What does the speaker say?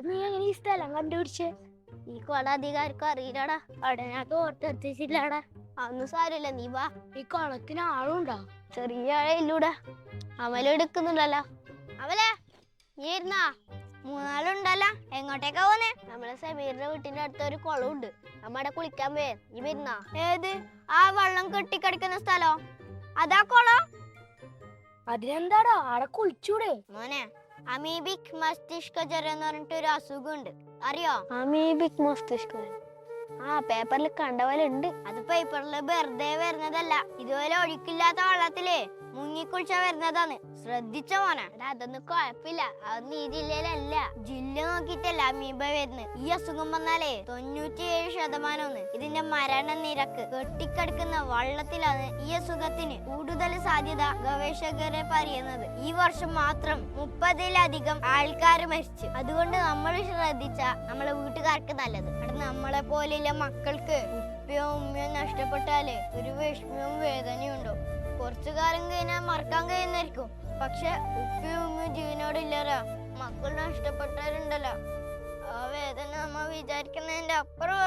നീ എങ്ങനെ ഈ സ്ഥലം കണ്ടുപിടിച്ചേ. ഈ കൊട അധികാർക്കും അറിയില്ലടാ. ഓർത്തെത്തിച്ചില്ലടാ അതൊന്നും സാരമില്ല നീ വാ. ഈ കുളത്തിന് ആളുണ്ടോ. ചെറിയ ആഴയില്ലൂടെ അവലെടുക്കുന്നുണ്ടല്ലോ അവലെ നീ ഇരുന്നാ. മൂന്നാളുണ്ടല്ലോ. എങ്ങോട്ടേക്കാ പോന്നെ? നമ്മളെ സമീറിന്റെ വീട്ടിന്റെ അടുത്ത് ഒരു കുളമുണ്ട് നമ്മടെ കുളിക്കാൻ പോയേ. നീ വരുന്നാ. ഏത്? ആ വെള്ളം കെട്ടിക്കിടക്കുന്ന സ്ഥലോ. അതാ കുളം. അതിനെന്താടാ? ആടെ കുളിച്ചൂടെ. മോനെ അമീബിക് മസ്തിഷ്ക ജ്വരം എന്ന് പറഞ്ഞിട്ട് ഒരു അസുഖമുണ്ട്. അറിയോ? അമീബിക് മസ്തിഷ്ക ആ പേപ്പറിൽ കണ്ട പോലെ ഉണ്ട്. അത് പേപ്പറിൽ വെറുതെ വരുന്നതല്ല. ഇതുപോലെ ഒഴുക്കില്ലാത്ത വെള്ളത്തിലേ മുങ്ങിക്കുളിച്ച വരുന്നതാണ്. ശ്രദ്ധിച്ച മോനെ. അതൊന്നും കുഴപ്പമില്ല. അത് ഈ ജില്ലയിലല്ല ജില്ല നോക്കിയിട്ടല്ല അമീബ വരുന്നത് ഈ അസുഖം വന്നാലേ തൊണ്ണൂറ്റിയേഴ് ശതമാനം ഇതിന്റെ മരണ നിരക്ക് കെട്ടിക്കിടക്കുന്ന വള്ളത്തിലാണ് ഈ അസുഖത്തിന് കൂടുതൽ സാധ്യത ഗവേഷകരെ പറയുന്നത് ഈ വർഷം മാത്രം മുപ്പതിലധികം ആൾക്കാർ മരിച്ചു. അതുകൊണ്ട് നമ്മൾ ശ്രദ്ധിച്ച നമ്മളെ വീട്ടുകാർക്ക് നല്ലത്. അവിടെ നമ്മളെ പോലെയുള്ള മക്കൾക്ക് ഉപ്പയോ ഉമ്മയോ നഷ്ടപ്പെട്ടാലേ ഒരു വിഷമവും വേദനയും ഉണ്ടോ കുറച്ചു കാലം കഴിഞ്ഞാൽ മറക്കാൻ കഴിയുന്നായിരിക്കും പക്ഷെ ഉപ്പയും ഉമ്മയും ജീവനോട് ഇല്ലരാ മക്കൾ നഷ്ടപ്പെട്ടവരുണ്ടല്ലോ. ആ വേദന നമ്മ വിചാരിക്കുന്നതിന്റെ അപ്പുറം